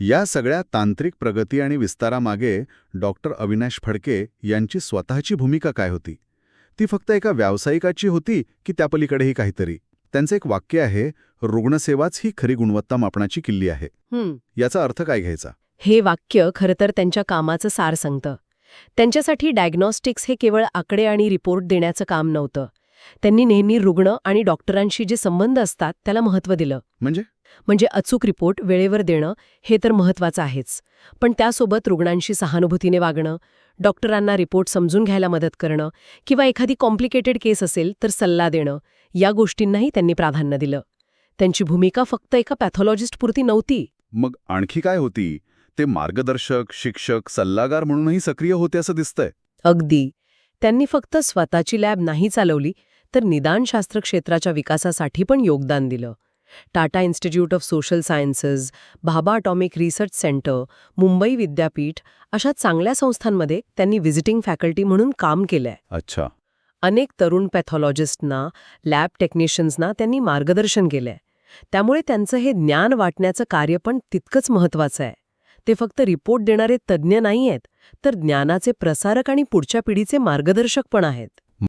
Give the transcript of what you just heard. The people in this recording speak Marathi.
या सगळ्या तांत्रिक प्रगती आणि विस्तारामागे डॉक्टर अविनाश फडके यांची स्वतःची भूमिका काय होती? ती फक्त एका व्यावसायिकाची होती की त्यापलीकडेही काहीतरी? त्यांचं एक वाक्य आहे रुग्णसेवाच ही खरी गुणवत्ता मापनाची किल्ली आहे. हं. याचा अर्थ काय घ्यायचा? हे वाक्य खरं तर त्यांच्या कामाचं सार सांगतं. त्यांच्यासाठी डायग्नॉस्टिक्स हे केवळ आकडे आणि रिपोर्ट देण्याचं काम नव्हतं. त्यांनी नेहमी रुग्ण आणि डॉक्टरांशी जे संबंध असतात त्याला महत्त्व दिलं. म्हणजे? म्हणजे अचूक रिपोर्ट वेळेवर देणं हे तर महत्त्वाचं आहेच. पण त्यासोबत रुग्णांशी सहानुभूतीने वागणं डॉक्टरांना रिपोर्ट समजून घ्यायला मदत करणं किंवा एखादी कॉम्प्लिकेटेड केस असेल तर सल्ला देणं या गोष्टींनाही त्यांनी प्राधान्य दिलं. त्यांची भूमिका फक्त एका पॅथॉलॉजिस्टपुरती नव्हती. मग आणखी काय होती? ते मार्गदर्शक शिक्षक सल्लागार म्हणूनही सक्रिय होते असं दिसतंय. अगदी. त्यांनी फक्त स्वतःची लॅब नाही चालवली तर निदानशास्त्र क्षेत्राच्या विकासासाठी पण योगदान दिलं. Tata Institute of Social Sciences Bhabha Atomic Research Centre Mumbai विद्यापीठ अशा चांगल्या संस्थांमध्ये त्यांनी व्हिजिटिंग फॅकल्टी म्हणून काम केलंय. अच्छा. अनेक तरुण पॅथॉलॉजिस्टना लॅब टेक्निशियन्सना त्यांनी मार्गदर्शन केलंय. त्यामुळे त्यांचं हे ज्ञान वाटण्याचं कार्य पण तितकंच महत्वाचं आहे. ते फक्त रिपोर्ट देणारे तज्ज्ञ नाही आहेत तर ज्ञानाचे प्रसारक आणि पुढच्या पिढीचे मार्गदर्शक पण आहेत.